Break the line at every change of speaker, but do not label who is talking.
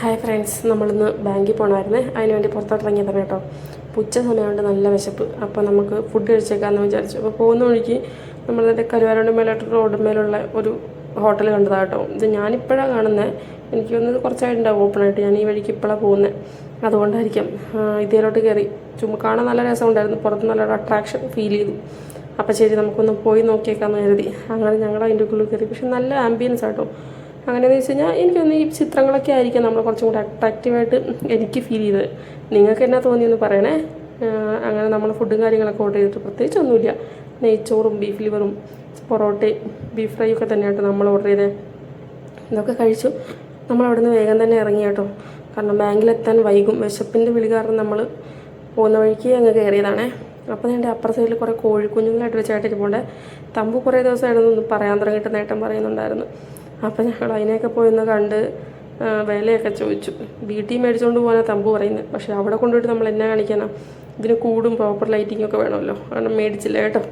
Hi friends നമ്മളിന്ന് ബാങ്കിൽ പോകണമായിരുന്നേ അതിനുവേണ്ടി പുറത്തോട്ട് ഇറങ്ങിയതാണ് കേട്ടോ. ഉച്ച സമയമുണ്ട് നല്ല വിശപ്പ്. അപ്പോൾ നമുക്ക് ഫുഡ് കഴിച്ചേക്കാമെന്ന് വിചാരിച്ചു. അപ്പോൾ പോകുന്ന വഴിക്ക് നമ്മളുടെ കരുവാരോട് മേലോട്ട് റോഡ് മേലുള്ള ഒരു ഹോട്ടൽ കണ്ടതാണ് കേട്ടോ. ഇത് ഞാനിപ്പോഴാണ് കാണുന്നത് എനിക്ക് തോന്നുന്നത് കുറച്ചായിട്ടുണ്ടാവും ഓപ്പൺ ആയിട്ട്. ഞാൻ ഈ വഴിക്ക് ഇപ്പോഴാണ് പോകുന്നത് അതുകൊണ്ടായിരിക്കും. ഇതിലോട്ട് കയറി ചുമ്മാ കാണാൻ നല്ല രസമുണ്ടായിരുന്നു. പുറത്ത് നല്ലൊരു അട്രാക്ഷൻ ഫീൽ ചെയ്തു. അപ്പോൾ ശരി നമുക്കൊന്ന് പോയി നോക്കിയേക്കാമെന്ന് കരുതി. അങ്ങനെ ഞങ്ങൾ അതിന്റെ ഉള്ളിൽ കയറി പക്ഷെ നല്ല ആംബിയൻസ് ആട്ടോ അങ്ങനെയെന്ന് വെച്ച് കഴിഞ്ഞാൽ എനിക്കൊന്ന് ഈ ചിത്രങ്ങളൊക്കെ ആയിരിക്കും നമ്മൾ കുറച്ചും കൂടി അട്രാക്റ്റീവായിട്ട് എനിക്ക് ഫീൽ ചെയ്തത്. നിങ്ങൾക്ക് എന്നാ തോന്നിയെന്ന് പറയണേ? അങ്ങനെ നമ്മൾ ഫുഡും കാര്യങ്ങളൊക്കെ ഓർഡർ ചെയ്തിട്ട് പ്രത്യേകിച്ച് ഒന്നുമില്ല. നെയ്ച്ചോറും ബീഫ് ലിവറും പൊറോട്ടയും ബീഫ് ഫ്രൈ ഒക്കെ തന്നെയായിട്ട് നമ്മൾ ഓർഡർ ചെയ്തത് ഇതൊക്കെ കഴിച്ചു. നമ്മൾ അവിടെ നിന്ന് വേഗം തന്നെ ഇറങ്ങി കേട്ടോ. കാരണം ബാങ്കിലെത്താൻ വൈകും. വിശപ്പിന്റെ വിളി കാരണം നമ്മൾ പോകുന്ന വഴിക്ക് അങ്ങ് കയറിയതാണേ അപ്പോൾ എന്റെ അപ്പുറ സൈഡിൽ കുറേ കോഴിക്കുഞ്ഞുങ്ങളായിട്ട് വെച്ചായിട്ട് പോകേണ്ടത് തമ്പു കുറേ ദിവസമായിരുന്നു ഒന്ന് പറയാൻ തുടങ്ങിയിട്ട് നേട്ടം പറയുന്നുണ്ടായിരുന്നു. അപ്പോൾ ഞങ്ങൾ അതിനെയൊക്കെ പോയി ഒന്ന് കണ്ട് വിലയൊക്കെ ചോദിച്ചു. വീട്ടിൽ മേടിച്ചുകൊണ്ട് പോകാനാണ് തമ്പു പറയുന്നത്. പക്ഷേ അവിടെ കൊണ്ടുപോയിട്ട് നമ്മൾ എന്നാ കാണിക്കാനാ? ഇതിന് കൂടും പ്രോപ്പർ ലൈറ്റിംഗ് ഒക്കെ വേണമല്ലോ. കാരണം മേടിച്ചില്ല കേട്ടോ.